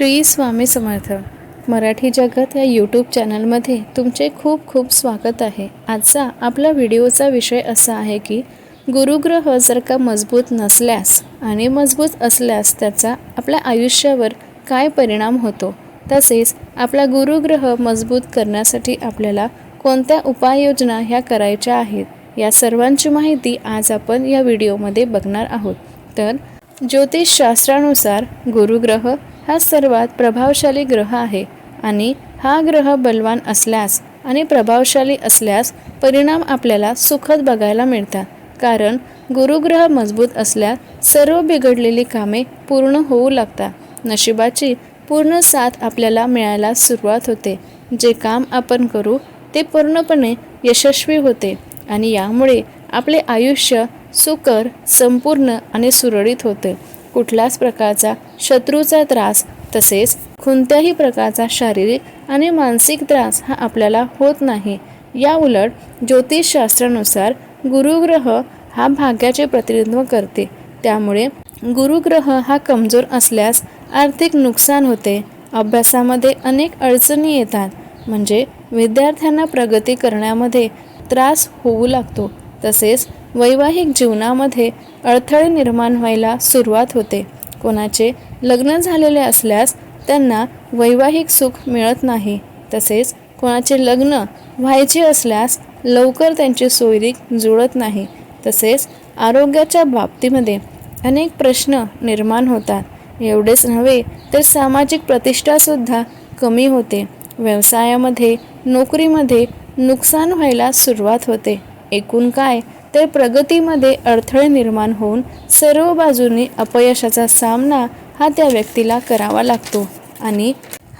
श्री स्वामी समर्थ. मराठी जगत या यूट्यूब चॅनलमध्ये तुमचे खूप खूप स्वागत आहे. आजचा आपला व्हिडिओचा विषय असा आहे की गुरुग्रह जर का मजबूत नसल्यास आणि मजबूत असल्यास त्याचा आपल्या आयुष्यावर काय परिणाम होतो? तसेच आपला गुरुग्रह मजबूत करण्यासाठी आपल्याला कोणत्या उपाययोजना ह्या करायच्या आहेत? या सर्वांची माहिती आज आपण या व्हिडिओमध्ये बघणार आहोत. तर ज्योतिषशास्त्रानुसार गुरुग्रह हा सर्वात प्रभावशाली ग्रह आहे आणि हा ग्रह बलवान असल्यास आणि प्रभावशाली असल्यास परिणाम आपल्याला सुखद बघायला मिळतात. कारण गुरुग्रह मजबूत असल्यास सर्व बिघडलेली कामे पूर्ण होऊ लागतात. नशिबाची पूर्ण साथ आपल्याला मिळायला सुरुवात होते. जे काम आपण करू ते पूर्णपणे यशस्वी होते आणि यामुळे आपले आयुष्य सुकर संपूर्ण आणि सुरळीत होते. कुठल्याच प्रकारचा शत्रूचा त्रास तसेच कोणत्याही प्रकारचा शारीरिक आणि मानसिक त्रास हा आपल्याला होत नाही. या उलट ज्योतिषशास्त्रानुसार गुरुग्रह हा भाग्याचे प्रतिनिधित्व करते. त्यामुळे गुरुग्रह हा कमजोर असल्यास आर्थिक नुकसान होते. अभ्यासामध्ये अनेक अडचणी येतात. म्हणजे विद्यार्थ्यांना प्रगती करण्यामध्ये त्रास होऊ लागतो. तसेच वैवाहिक जीवनामध्ये अडथळे निर्माण व्हायला सुरुवात होते. कोणाचे लग्न झालेले असल्यास त्यांना वैवाहिक सुख मिळत नाही. तसेच कोणाचे लग्न व्हायचे असल्यास लवकर त्यांची सोयरीक जुळत नाही. तसेच आरोग्याच्या बाबतीमध्ये अनेक प्रश्न निर्माण होतात. एवढेच नव्हे तर सामाजिक प्रतिष्ठासुद्धा कमी होते. व्यवसायामध्ये नोकरीमध्ये नुकसान व्हायला सुरुवात होते. एकूण काय तर प्रगतीमध्ये अडथळे निर्माण होऊन सर्व बाजूंनी अपयशाचा सामना हा त्या व्यक्तीला करावा लागतो. आणि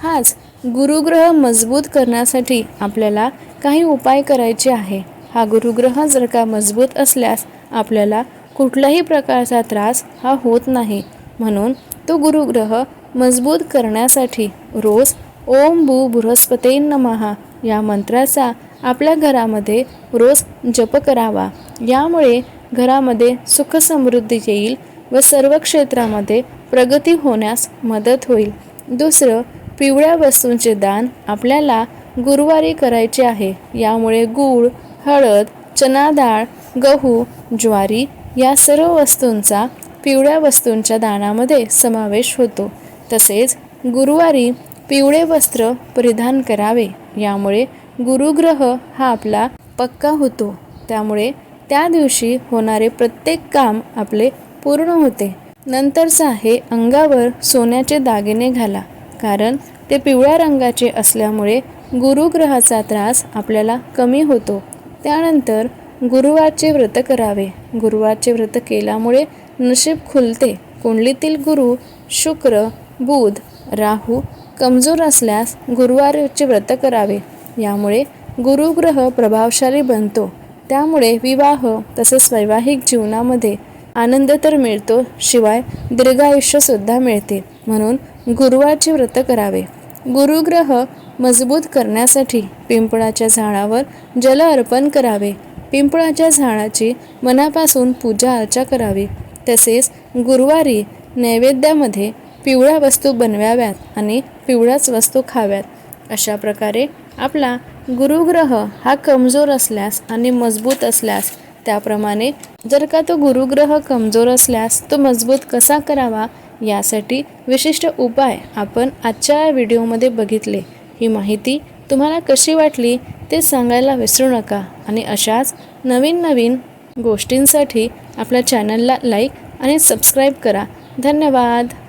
हाच गुरुग्रह मजबूत करण्यासाठी आपल्याला काही उपाय करायचे आहे. हा गुरुग्रह जर का मजबूत असल्यास आपल्याला कुठल्याही प्रकारचा त्रास हा होत नाही. म्हणून तो गुरुग्रह मजबूत करण्यासाठी रोज ओम भू बृहस्पते नमहा या मंत्राचा आपल्या घरामध्ये रोज जप करावा. यामुळे घरामध्ये सुख समृद्धी येईल व सर्व क्षेत्रामध्ये प्रगती होण्यास मदत होईल. दुसरं पिवळ्या वस्तूंचे दान आपल्याला गुरुवारी करायचे आहे. यामुळे गूळ हळद चना डाळ गहू ज्वारी या सर्व वस्तूंचा पिवळ्या वस्तूंच्या दानामध्ये समावेश होतो. तसेच गुरुवारी पिवळे वस्त्र परिधान करावे. यामुळे गुरुग्रह हा आपला पक्का होतो. त्यामुळे त्या दिवशी होणारे प्रत्येक काम आपले पूर्ण होते. नंतरचा आहे अंगावर सोन्याचे दागिने घाला कारण ते पिवळ्या रंगाचे असल्यामुळे गुरुग्रहाचा त्रास आपल्याला कमी होतो. त्यानंतर गुरुवारचे व्रत करावे. गुरुवारचे व्रत केल्यामुळे नशीब खुलते. कुंडलीतील गुरु शुक्र बुध राहू कमजोर असल्यास गुरुवारचे व्रत करावे. यामुळे गुरुग्रह प्रभावशाली बनतो. त्यामुळे विवाह तसेच वैवाहिक जीवनामध्ये आनंद तर मिळतो शिवाय दीर्घायुष्यसुद्धा मिळते. म्हणून गुरुवारचे व्रत करावे. गुरुग्रह मजबूत करण्यासाठी पिंपळाच्या झाडावर जल अर्पण करावे. पिंपळाच्या झाडाची मनापासून पूजा अर्चा करावी. तसेच गुरुवारी नैवेद्यामध्ये पिवळ्या वस्तू बनवाव्यात आणि पिवळ्याच वस्तू खाव्यात. अशा प्रकारे आपला गुरुग्रह हा कमजोर असल्यास आणि मजबूत असल्यास त्याप्रमाणे जर का तो गुरुग्रह कमजोर असल्यास तो मजबूत कसा करावा यासाठी विशिष्ट उपाय आपण आजच्या व्हिडिओमध्ये बघितले. ही माहिती तुम्हाला कशी वाटली ते सांगायला विसरू नका आणि अशाच नवीन नवीन गोष्टींसाठी आपल्या चॅनलला लाईक आणि सबस्क्राईब करा. धन्यवाद.